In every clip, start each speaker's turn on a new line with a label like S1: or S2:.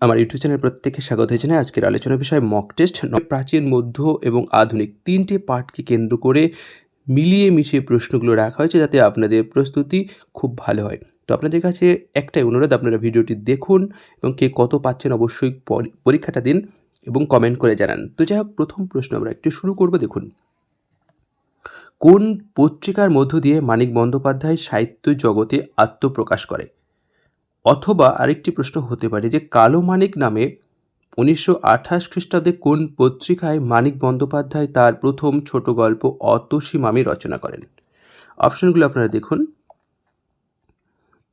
S1: আমার YouTube channel প্রত্যেককে স্বাগত জানাই। আজকের আলোচনা বিষয় মক টেস্ট প্রাচীন, মধ্য এবং আধুনিক তিনটে পার্টকে কেন্দ্র করে মিলিয়ে মিশিয়ে প্রশ্নগুলো রাখা হয়েছে যাতে আপনাদের প্রস্তুতি খুব ভালো হয়। তো আপনাদের কাছে একটাই অনুরোধ, আপনারা ভিডিওটি দেখুন এবং কে কত পাচ্ছেন অবশ্যই পরি- পরীক্ষাটা দিন এবং কমেন্ট করে জানান। তো যাই প্রথম প্রশ্ন আমরা একটু শুরু করব, দেখুন। কোন পত্রিকার মধ্য দিয়ে মানিক বন্দ্যোপাধ্যায় সাহিত্য জগতে আত্মপ্রকাশ করে? অথবা আরেকটি প্রশ্ন হতে পারে যে কালো মানিক নামে উনিশশো আঠাশ খ্রিস্টাব্দে কোন পত্রিকায় মানিক বন্দ্যোপাধ্যায় তার প্রথম ছোট গল্প অতসীমামি রচনা করেন? অপশনগুলো আপনারা দেখুন।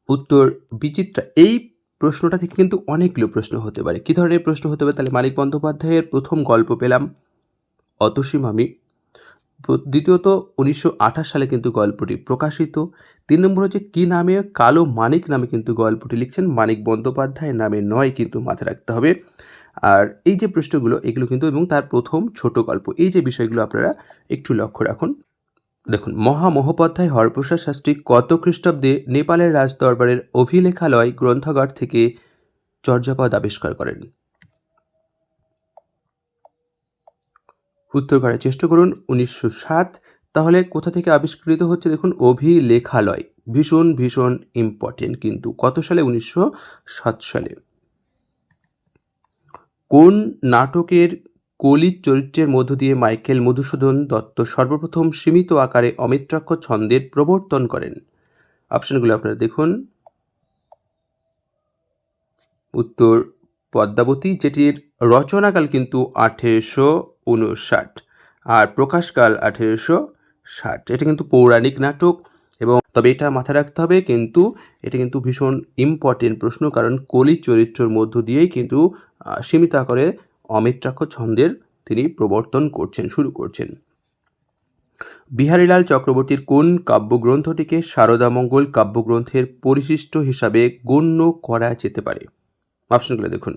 S1: উত্তর বিচিত্রা। এই প্রশ্নটা থেকে কিন্তু অনেকগুলো প্রশ্ন হতে পারে। কী ধরনের প্রশ্ন হতে পারে? তাহলে মানিক বন্দ্যোপাধ্যায়ের প্রথম গল্প পেলাম অতসীমামি দ্বিতীয়ত, উনিশশো আঠাশ সালে কিন্তু গল্পটি প্রকাশিত। তিন নম্বর হচ্ছে কি নামে? কালো মানিক নামে কিন্তু গল্পটি লিখছেন। মানিক বন্দ্যোপাধ্যায় নামে নয় কিন্তু মাথায় রাখতে হবে। আর এই যে প্রশ্নগুলো এগুলো কিন্তু এবং তার প্রথম ছোট গল্প, এই যে বিষয়গুলো আপনারা একটু লক্ষ্য রাখুন। দেখুন মহা মহোপাধ্যায় হরপ্রসাদ শাস্ত্রী কত খ্রিস্টাব্দে নেপালের রাজদরবারের অভিলেখালয় গ্রন্থাগার থেকে চর্যাপদ আবিষ্কার করেন। উত্তর করার চেষ্টা করুন, উনিশশো সাত তাহলে কোথা থেকে আবিষ্কৃত হচ্ছে দেখুন অভিলেখালয়। ভীষণ ভীষণ ইম্পর্টেন্ট কিন্তু কত সালে? উনিশশো সাত সালে। কোন নাটকের কলির চরিত্রের মধ্য দিয়ে মাইকেল মধুসূদন দত্ত সর্বপ্রথম সীমিত আকারে অমিত্রাক্ষ ছন্দের প্রবর্তন করেন? অপশনগুলো আপনারা দেখুন। উত্তর, পদ্মাবতী, যেটির রচনাকাল কিন্তু আঠেরোশো উনষাট। আর প্রকাশকাল আঠেরোশো ষাট। এটা কিন্তু পৌরাণিক নাটক এবং তবে এটা মাথায় রাখতে হবে কিন্তু এটা কিন্তু ভীষণ ইম্পর্টেন্ট প্রশ্ন কারণ কলি চরিত্রের মধ্য দিয়েই কিন্তু সীমিত আকারে অমিত্রাক্ষ ছন্দের তিনি প্রবর্তন করছেন, শুরু করছেন। বিহারীলাল চক্রবর্তীর কোন কাব্যগ্রন্থটিকে শারদামঙ্গল কাব্যগ্রন্থের পরিশিষ্ট হিসাবে গণ্য করা যেতে পারে? অপশনগুলো দেখুন।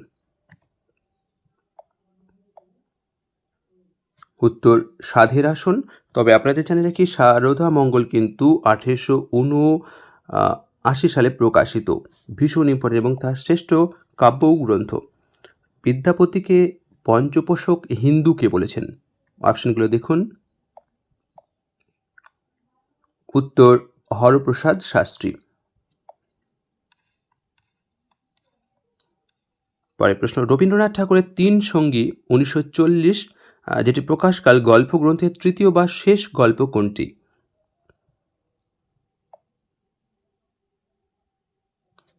S1: উত্তর সাধের আসন তবে আপনাদের জানে রাখি শারদা মঙ্গল কিন্তু আঠেরোশো উনো আশি সালে প্রকাশিত ভীষণ ইম্পর্টেন্ট এবং তার শ্রেষ্ঠ কাব্য গ্রন্থ বিদ্যাপতিকে পঞ্চপোষক হিন্দুকে বলেছেন। অপশনগুলো দেখুন। উত্তর, হরপ্রসাদ শাস্ত্রী। পরের প্রশ্ন, রবীন্দ্রনাথ ঠাকুরের তিন সঙ্গী উনিশশো চল্লিশ যেটি প্রকাশকাল গল্প গ্রন্থের তৃতীয় বা শেষ গল্প কোনটি?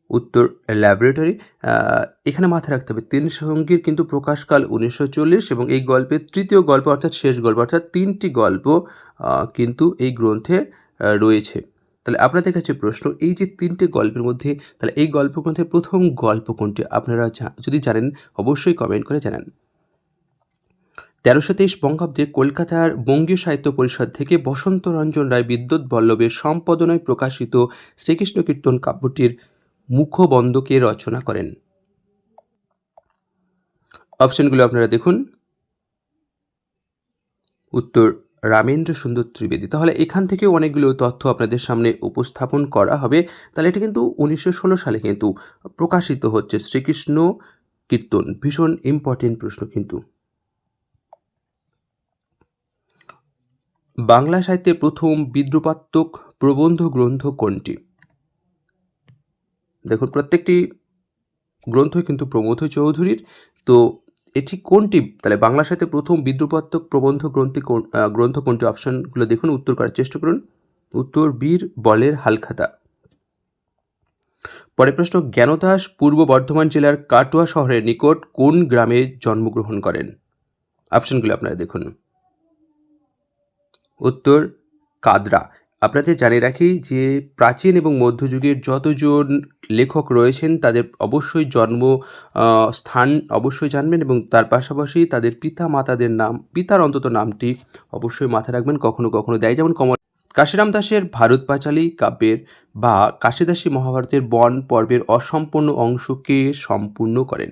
S1: উত্তর, ল্যাবরেটরি। এখানে মাথায় রাখতে হবে, তিন সঙ্গীর কিন্তু প্রকাশকাল উনিশশো চল্লিশ এবং এই গল্পের তৃতীয় গল্প অর্থাৎ শেষ গল্প অর্থাৎ তিনটি গল্প কিন্তু এই গ্রন্থে রয়েছে। তাহলে আপনাদের কাছে প্রশ্ন, এই যে তিনটে গল্পের মধ্যে, তাহলে এই গল্প গ্রন্থের প্রথম গল্প কোনটি? আপনারা যদি জানেন, অবশ্যই কমেন্ট করে জানান। তেরোশো তেইশ বঙ্গাব্দে কলকাতার বঙ্গীয় সাহিত্য পরিষদ থেকে বসন্ত রঞ্জন রায় বিদ্যুৎ বল্লভের সম্পাদনায় প্রকাশিত শ্রীকৃষ্ণ কীর্তন কাব্যটির মুখবন্ধকে রচনা করেন। অপশনগুলো আপনারা দেখুন। উত্তর, রামেন্দ্র সুন্দর ত্রিবেদী। তাহলে এখান থেকে অনেকগুলো তথ্য আপনাদের সামনে উপস্থাপন করা হবে। তাহলে এটা কিন্তু উনিশশো ষোলো সালে কিন্তু প্রকাশিত হচ্ছে শ্রীকৃষ্ণ কীর্তন। ভীষণ ইম্পর্টেন্ট প্রশ্ন কিন্তু। বাংলা সাহিত্যে প্রথম বিদ্রুপাত্মক প্রবন্ধ গ্রন্থ কোনটি? দেখুন, প্রত্যেকটি গ্রন্থ কিন্তু প্রমোদ চৌধুরীর। তো এটি কোনটি? তাহলে বাংলা সাহিত্যে প্রথম বিদ্রুপাত্মক প্রবন্ধ গ্রন্থি গ্রন্থ কোনটি? অপশনগুলো দেখুন, উত্তর করার চেষ্টা করুন। উত্তর, বীর, বলের হালখাতা। পরের প্রশ্ন, জ্ঞানদাস পূর্ব বর্ধমান জেলার কাটোয়া শহরের নিকট কোন গ্রামে জন্মগ্রহণ করেন? অপশনগুলো আপনারা দেখুন। উত্তর কাদরা। আপনাদের জানিয়ে রাখি যে প্রাচীন এবং মধ্যযুগের যতজন লেখক রয়েছেন, তাদের অবশ্যই জন্ম স্থান অবশ্যই জানবেন এবং তার পাশাপাশি তাদের পিতা মাতাদের নাম, পিতার অন্তত নামটি অবশ্যই মাথায় রাখবেন, কখনো কখনো দেয়। যেমন কমল, কাশিরাম দাসের ভারত পাঁচালী কাব্যের বা কাশিদাসী মহাভারতের বন পর্বের অসম্পূর্ণ অংশকে সম্পূর্ণ করেন।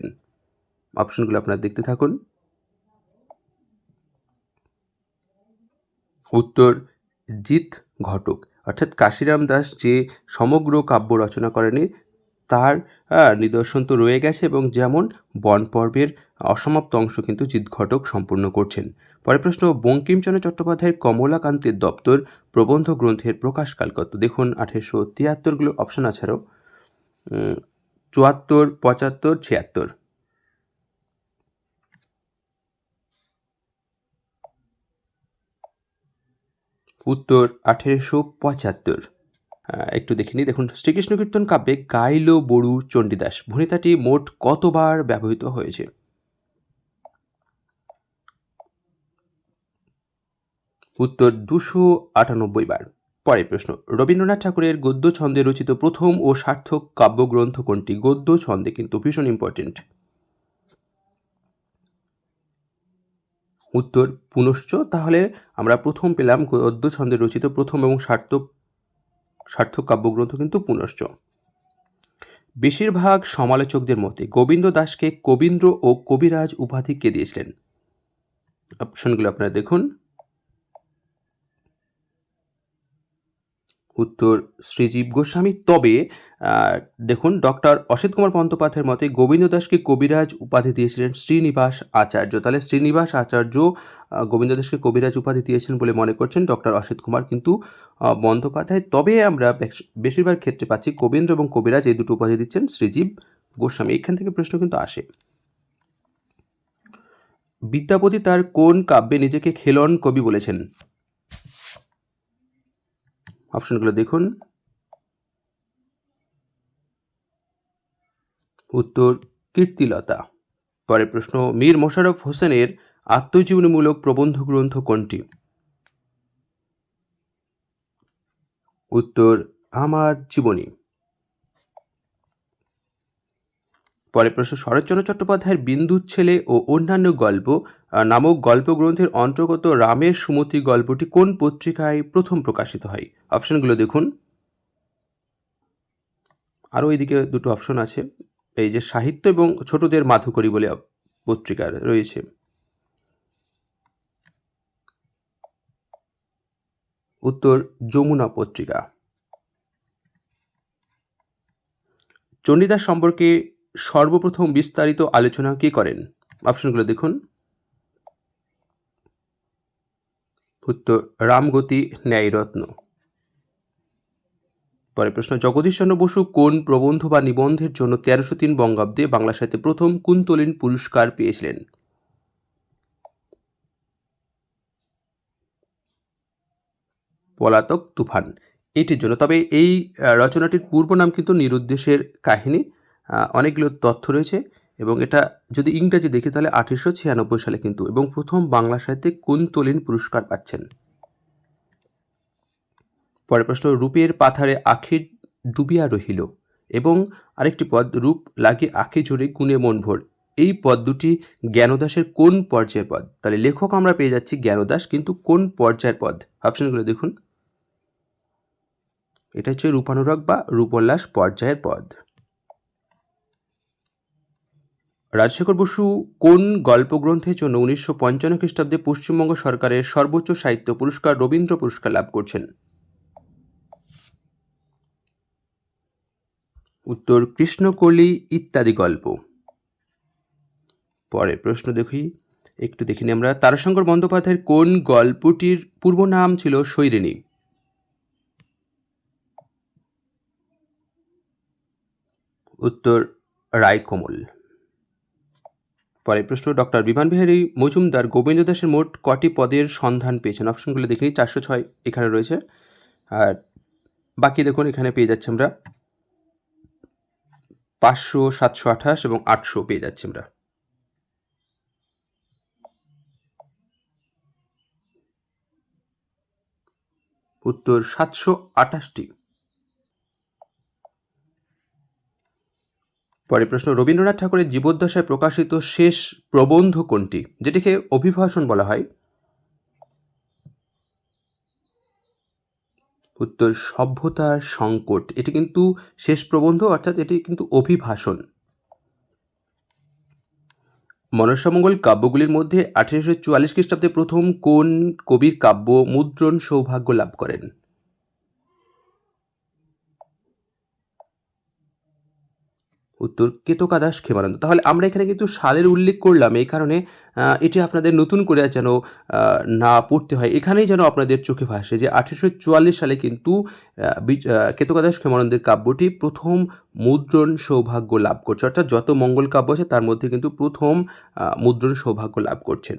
S1: অপশনগুলো আপনারা দেখতে থাকুন। উত্তর জিত ঘটক। অর্থাৎ কাশিরাম দাস যে সমগ্র কাব্য রচনা করেনি, তার নিদর্শন তো রয়ে গেছে এবং যেমন বন পর্বের অসমাপ্ত অংশ কিন্তু চিৎঘটক সম্পূর্ণ করছেন। পরের প্রশ্ন, বঙ্কিমচন্দ্র চট্টোপাধ্যায়ের কমলাকান্তের দপ্তর প্রবন্ধ গ্রন্থের প্রকাশকাল কত? দেখুন, আঠেরোশো তিয়াত্তরগুলো অপশন আছে আরও চুয়াত্তর, পঁচাত্তর, ছিয়াত্তর। উত্তর আঠেরোশো পঁচাত্তর। একটু দেখে নিই। দেখুন, শ্রীকৃষ্ণ কীর্তন কাব্যে গাইল বড়ু, চণ্ডীদাস ভূমিতাটি মোট কতবার ব্যবহৃত হয়েছে? উত্তর দুশো আটানব্বই বার। পরের প্রশ্ন, রবীন্দ্রনাথ ঠাকুরের গদ্য ছন্দে রচিত প্রথম ও সার্থক কাব্যগ্রন্থ কোনটি? গদ্য ছন্দে কিন্তু ভীষণ ইম্পর্টেন্ট উত্তর পুনশ্চ, তাহলে আমরা প্রথম পেলাম গদ্য ছন্দে রচিত প্রথম এবং সার্থক সার্থক কাব্যগ্রন্থ কিন্তু পুনশ্চ। বেশিরভাগ সমালোচকদের মতে গোবিন্দ দাসকে কবীন্দ্র ও কবিরাজ উপাধি কে দিয়েছিলেন? অপশনগুলো আপনারা দেখুন। উত্তর শ্রীজীব গোস্বামী। তবে দেখুন, ডক্টর অসিত কুমার বন্দ্যোপাধ্যায়ের মতে গোবিন্দ দাসকে কবিরাজ উপাধি দিয়েছিলেন শ্রীনিবাস আচার্য। তাহলে শ্রীনিবাস আচার্য গোবিন্দ দাসকে কবিরাজ উপাধি দিয়েছেন বলে মনে করছেন ডক্টর অসিত কুমার কিন্তু বন্দ্যোপাধ্যায়। তবে আমরা বেশ- বেশিরভাগ ক্ষেত্রে পাচ্ছি কবীন্দ্র এবং কবিরাজ এই দুটো উপাধি দিচ্ছেন শ্রীজীব গোস্বামী। এখান থেকে প্রশ্ন কিন্তু আসে। বিদ্যাপতি তার কোন কাব্যে নিজেকে খেলন কবি বলেছেন? অপশনগুলো দেখুন। উত্তর, কীর্তিলতা। পরে প্রশ্ন, মীর মোশারফ হোসেনের আত্মজীবনীমূলক প্রবন্ধ গ্রন্থ কোনটি? উত্তর, আমার জীবনী। পরের প্রশ্ন শরৎচন্দ্র চট্টোপাধ্যায়ের বিন্দুর ছেলে ও অন্যান্য গল্প নামক গল্পগ্রন্থের অন্তর্গত রামের সুমতি গল্পটি কোন পত্রিকায় প্রথম প্রকাশিত হয়? অপশনগুলো দেখুন। আরও এইদিকে দুটো অপশন আছে। এই যে সাহিত্য এবং ছোটদের মাধুকরী বলে পত্রিকা রয়েছে। উত্তর, যমুনা পত্রিকা। চণ্ডীদাস সম্পর্কে সর্বপ্রথম বিস্তারিত আলোচনা কে করেন? অপশনগুলো দেখুন। উত্তর, রামগতি ন্যায়রত্ন। পরের প্রশ্ন জগদীশচন্দ্র বসু কোন প্রবন্ধ বা নিবন্ধের জন্য তেরোশো তিন বঙ্গাব্দে বাংলা সাহিত্যে প্রথম কুন্তলিন পুরস্কার পেয়েছিলেন? পলাতক তুফান। এটির জন্য। তবে এই রচনাটির পূর্ব নাম কিন্তু নিরুদ্দেশের কাহিনী। অনেকগুলো তথ্য রয়েছে এবং এটা যদি ইংরেজি দেখি তাহলে আঠেরোশো ছিয়ানব্বই সালে কিন্তু এবং প্রথম বাংলা সাহিত্যে কুন্তলিন পুরস্কার পাচ্ছেন? পরের প্রশ্ন, রূপের পাথারে আখি ডুবিয়া রহিল এবং আরেকটি পদ, রূপ লাগে আখি জোরে গুণে মন ভোর। এই পদ দুটি জ্ঞানদাসের কোন পর্যায়ের পদ? তাহলে লেখক আমরা পেয়ে যাচ্ছি জ্ঞানদাস, কিন্তু কোন পর্যায়ের পদ? অপশনগুলো দেখুন। এটা হচ্ছে রূপানুরাগ বা রূপোল্লাস পর্যায়ের পদ। রাজশেখর বসু কোন গল্পগ্রন্থের জন্য উনিশশো পঞ্চান্ন খ্রিস্টাব্দে পশ্চিমবঙ্গ সরকারের সর্বোচ্চ সাহিত্য পুরস্কার রবীন্দ্র পুরস্কার লাভ করছেন? উত্তর, কৃষ্ণকলি ইত্যাদি গল্প। পরের প্রশ্ন দেখি, একটু দেখিনি আমরা। তারাশঙ্কর বন্দ্যোপাধ্যায়ের কোন গল্পটির পূর্ব নাম ছিল সৈরিণী? উত্তর, রায়কমল। পরের প্রশ্ন, ডক্টর বিমান বিহারী মজুমদার গোবিন্দ দাসের মোট কটি পদের সন্ধান পেয়েছেন? অপশনগুলো দেখে চারশো ছয় এখানে রয়েছে। আর বাকি দেখুন, এখানে পেয়ে যাচ্ছি আমরা পাঁচশো, সাতশো, আঠাশ এবং আটশো পেয়ে যাচ্ছি আমরা। উত্তর সাতশো আঠাশটি। পরের প্রশ্ন, রবীন্দ্রনাথ ঠাকুরের জীবদ্দশায় প্রকাশিত শেষ প্রবন্ধ কোনটি? যেটিকে অভিভাষণ বলা হয়। উত্তর, সভ্যতার সংকট। এটি কিন্তু শেষ প্রবন্ধ, অর্থাৎ এটি কিন্তু অভিভাষণ। মনসামঙ্গল কাব্যগুলির মধ্যে আঠেরোশো চুয়াল্লিশ খ্রিস্টাব্দে প্রথম কোন কবির কাব্য মুদ্রণ সৌভাগ্য লাভ করেন? উত্তর কেতকাদাস ক্ষেমানন্দ তাহলে আমরা এখানে কিন্তু সালের উল্লেখ করলাম, এই কারণে এটি আপনাদের নতুন করে যেন না পড়তে হয়। এখানেই যেন আপনাদের চোখে ভাসে যে আঠেরোশো চুয়াল্লিশ সালে কিন্তু কেতকাদাস ক্ষেমানন্দের কাব্যটি প্রথম মুদ্রণ সৌভাগ্য লাভ করছে। অর্থাৎ যত মঙ্গল কাব্য আছে, তার মধ্যে কিন্তু প্রথম মুদ্রণ সৌভাগ্য লাভ করছেন।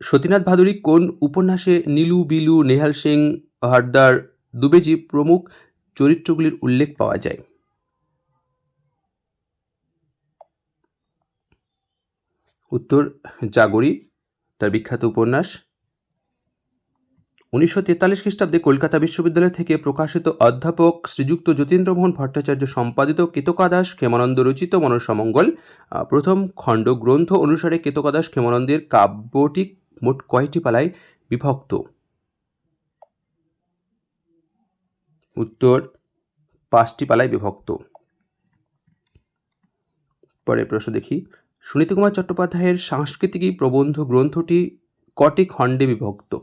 S1: সতীনাথ ভাদুরী কোন উপন্যাসে নীলু, বিলু, নেহাল সিং, হরদার দুবেজি প্রমুখ চরিত্রগুলির উল্লেখ পাওয়া যায়। উত্তর, জাগরি, তার বিখ্যাত উপন্যাস। উনিশশো তেতাল্লিশ খ্রিস্টাব্দে কলকাতা বিশ্ববিদ্যালয় থেকে প্রকাশিত অধ্যাপক শ্রীযুক্ত যতীন্দ্রমোহন ভট্টাচার্য সম্পাদিত কেতকাদাস ক্ষেমানন্দ রচিত মনসমঙ্গল প্রথম খণ্ড গ্রন্থ অনুসারে কেতকাদাস ক্ষেমানন্দের কাব্যটি মোট কয়টি পালায় বিভক্ত? উত্তর, পাঁচটি পালায় বিভক্ত। পরের প্রশ্ন দেখি। সুনীতি কুমার চট্টোপাধ্যায়ের সাংস্কৃতিকী প্রবন্ধ গ্রন্থটি কটি খণ্ডে বিভক্ত?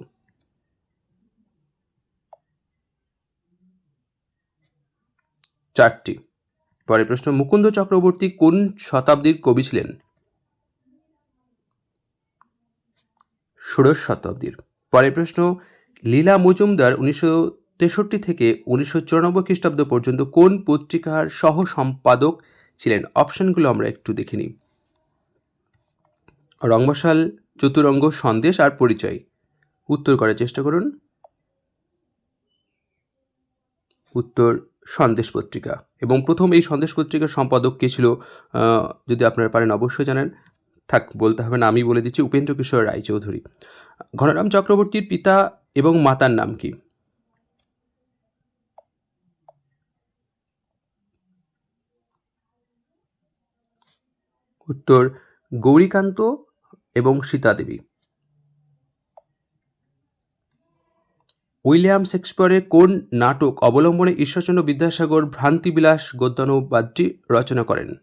S1: চারটি। পরের প্রশ্ন, মুকুন্দ চক্রবর্তী কোন শতাব্দীর কবি ছিলেন? ষোড়শ শতাব্দীর। পরের প্রশ্ন, লীলা মজুমদার উনিশশো তেষট্টি থেকে উনিশশো চুরানব্বই খ্রিস্টাব্দ পর্যন্ত কোন পত্রিকার সহ সম্পাদক ছিলেন? অপশানগুলো আমরা একটু দেখে নিই। রংমশাল চতুরঙ্গ, সন্দেশ আর পরিচয়। উত্তর করার চেষ্টা করুন। উত্তর, সন্দেশ পত্রিকা। এবং প্রথম এই সন্দেশ পত্রিকার সম্পাদক কে ছিল? যদি আপনারা পারেন অবশ্যই জানেন। থাক, বলতে হবে না, আমি বলে দিচ্ছি উপেন্দ্র কিশোর রায়চৌধুরী। ঘনরাম চক্রবর্তীর পিতা এবং মাতার নাম কি? উত্তর, গৌরীকান্ত এবং সীতা দেবী উইলিয়াম শেক্সপিয়রের কোন নাটক অবলম্বনে ঈশ্বরচন্দ্র বিদ্যাসাগর, ভ্রান্তিবিলাস গদ্যানুবাদটি রচনা করেন?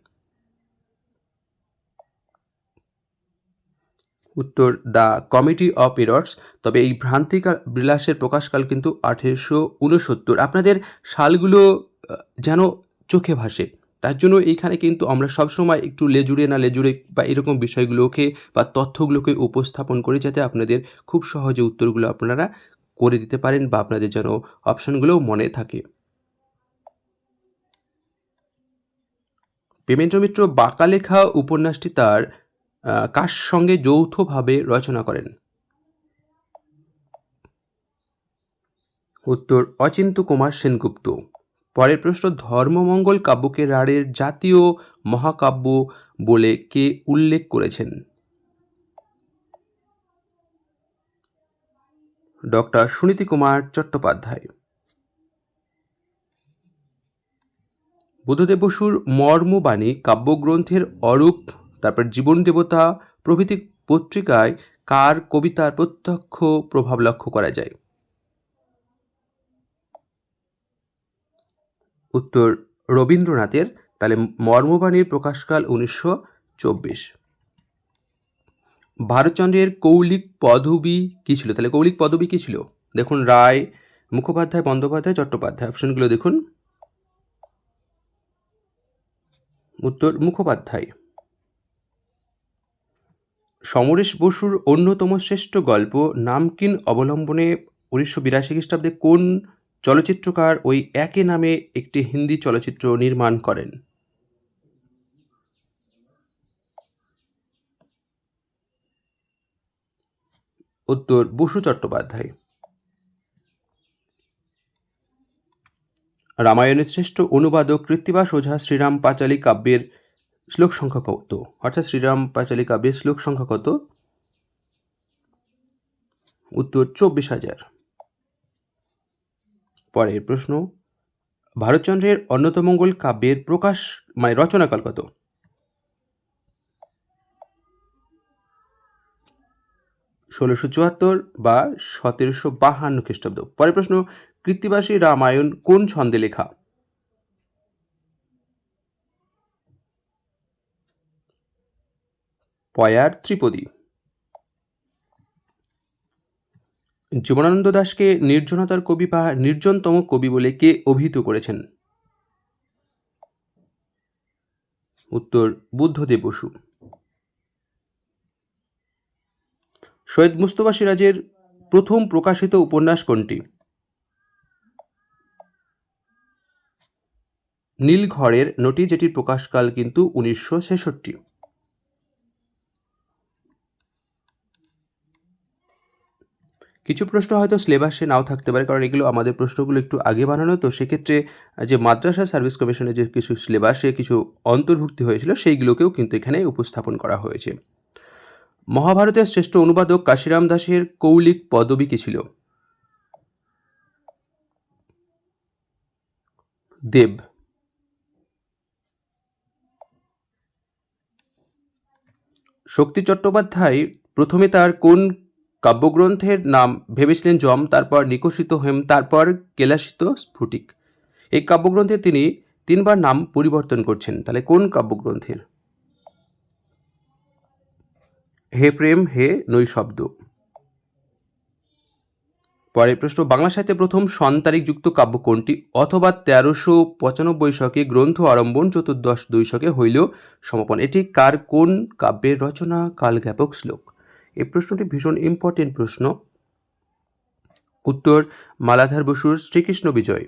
S1: উত্তর, দ্য কমিটি অফ এরর্স। তবে এই ভ্রান্তি বিলাসের প্রকাশকাল কিন্তু আঠেরোশো উনসত্তর। আপনাদের সালগুলো যেন চোখে ভাসে। তার জন্য এইখানে কিন্তু আমরা সবসময় একটু লেজুরে না লেজুরে বা এরকম বিষয়গুলোকে বা তথ্যগুলোকে উপস্থাপন করি যাতে আপনাদের খুব সহজে উত্তরগুলো আপনারা করে দিতে পারেন বা আপনাদের যেন অপশনগুলোও মনে থাকে। পেমেন্দ্র মিত্র বাঁকা লেখা উপন্যাসটি তার কার সঙ্গে যৌথভাবে রচনা করেন? উত্তর অচিন্ত কুমার সেনগুপ্ত। পরের প্রশ্ন, ধর্মমঙ্গল কাব্যকে রাঢ়ের জাতীয় মহাকাব্য বলে কে উল্লেখ করেছেন? ডক্টর সুনীতি কুমার চট্টোপাধ্যায়। বুদ্ধদেব বসুর মর্মবাণী, কাব্যগ্রন্থের অরূপ, তারপর জীবন দেবতা প্রভৃতি পত্রিকায় কার কবিতার প্রত্যক্ষ প্রভাব লক্ষ্য করা যায়? উত্তর রবীন্দ্রনাথের তাহলে মর্মবাণীর প্রকাশকাল উনিশশো চব্বিশ। ভারতচন্দ্রের কৌলিক পদবী কী ছিল? তাহলে কৌলিক পদবী কী ছিল? দেখুন, রায়, মুখোপাধ্যায়, বন্দ্যোপাধ্যায়, চট্টোপাধ্যায়, অপশনগুলো দেখুন। উত্তর, মুখোপাধ্যায়। সমরেশ বসুর অন্যতম শ্রেষ্ঠ গল্প নামকিন অবলম্বনে উনিশশো বিরাশি খ্রিস্টাব্দে কোন চলচ্চিত্রকার ওই একই নামে একটি হিন্দি চলচ্চিত্র নির্মাণ করেন। উত্তর বসু চট্টোপাধ্যায়। রামায়ণের শ্রেষ্ঠ অনুবাদক কৃত্তিবাস ওঝা শ্রীরাম পাঁচালী কাব্যের শ্লোক সংখ্যা কত? অর্থাৎ শ্রীরাম পাঁচালী কাব্যের শ্লোক সংখ্যা কত? উত্তর, চব্বিশ হাজার। পরের প্রশ্ন, ভারতচন্দ্রের অন্যতমঙ্গল কাব্যের প্রকাশ মানে রচনাকাল কত? ষোলোশো চুয়াত্তর বা সতেরোশো বাহান্ন খ্রিস্টাব্দ। পরের প্রশ্ন, কৃত্তিবাসী রামায়ণ কোন ছন্দে লেখা? পয়ার ত্রিপদী। জীবনানন্দ দাসকে নির্জনতার কবি বা নির্জনতম কবি বলে কে অভিহিত করেছেন? উত্তর, বুদ্ধদেব বসু। সৈয়দ মুস্তফা সিরাজের প্রথম প্রকাশিত উপন্যাস কোনটি? নীলঘরের নটি যেটির প্রকাশকাল কিন্তু উনিশশো ছেষট্টি। কিছু প্রশ্ন হয়তো সিলেবাসে নাও থাকতে পারে, কারণ এগুলো আমাদের প্রশ্নগুলো একটু আগে বানানো, তো সেক্ষেত্রে যে মাদ্রাসা সার্ভিস কমিশনের যে কিছু সিলেবাসে কিছু অন্তর্ভুক্তি হয়েছিল, সেইগুলোকেও কিন্তু এখানে উপস্থাপন করা হয়েছে। মহাভারতের শ্রেষ্ঠ অনুবাদক কাশিরাম দাসের কৌলিক পদবী কী ছিল? দেব। শক্তি চট্টোপাধ্যায় প্রথমে তার কোন কাব্যগ্রন্থের নাম ভেবেছিলেন যম তারপর নিকশিত হেম, তারপর কেলাসিত স্ফুটিক। এই কাব্যগ্রন্থে তিনি তিনবার নাম পরিবর্তন করছেন। তাহলে কোন কাব্যগ্রন্থের? হে প্রেম, হে নৈশব্দ। পরের প্রশ্ন, বাংলা সাহিত্যে প্রথম সন্তারিকযুক্ত কাব্য কোনটি? অথবা তেরোশো পঁচানব্বই শকে গ্রন্থ আরম্ভন চতুর্দশ দুই শকে হইল সমাপন। এটি কার কোন কাব্যের রচনা? কালজ্ঞাপক শ্লোক। এই প্রশ্নটি ভীষণ ইম্পর্টেন্ট প্রশ্ন। উত্তর, মালাধার বসুর শ্রীকৃষ্ণ বিজয়।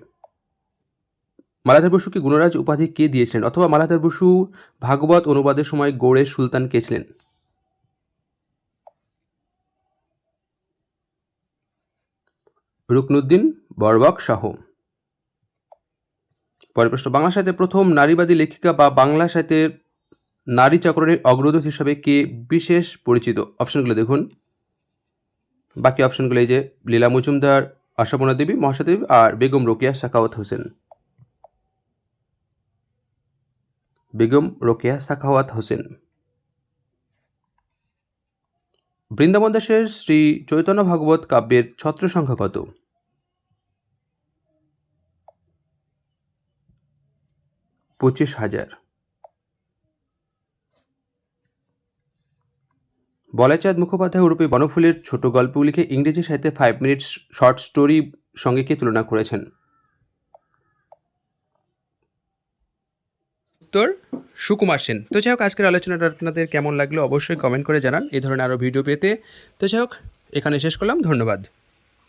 S1: মালাধার বসুকে গুণরাজ উপাধি কে দিয়েছিলেন? অথবা মালাধার বসু ভাগবত অনুবাদের সময় গৌড়ের সুলতান কে ছিলেন? রুকনুদ্দিন, বরবক, শাহ। পরের প্রশ্ন, বাংলা সাহিত্যে প্রথম নারীবাদী লেখিকা বা বাংলা সাহিত্যে নারী চাকরণের অগ্রদূত হিসাবে কে বিশেষ পরিচিত? অপশনগুলো দেখুন। বাকি অপশনগুলো এই যে, লীলা মজুমদার আশাপনা দেবী মহাশা দেবী আর বেগম রোকেয়া সাকাওয়াত হোসেন। বেগম রোকেয়া সাখাওয়াত হোসেন। বৃন্দাবন দাসের শ্রী চৈতন্য ভাগবত কাব্যের ছত্র সংখ্যা কত? পঁচিশ হাজার। বলাইচাঁদ মুখোপাধ্যায় ওরূপে বনফুলের ছোট গল্পগুলিকে ইংরেজি সাহিত্যে ফাইভ মিনিটস শর্ট স্টোরি সঙ্গে কে তুলনা করেছেন? উত্তর, সুকুমার সেন। তো যাই হোক, আজকের আলোচনাটা আপনাদের কেমন লাগল অবশ্যই কমেন্ট করে জানান। এই ধরনের আরও ভিডিও পেতে। তো যাই হোক, এখানে শেষ করলাম। ধন্যবাদ।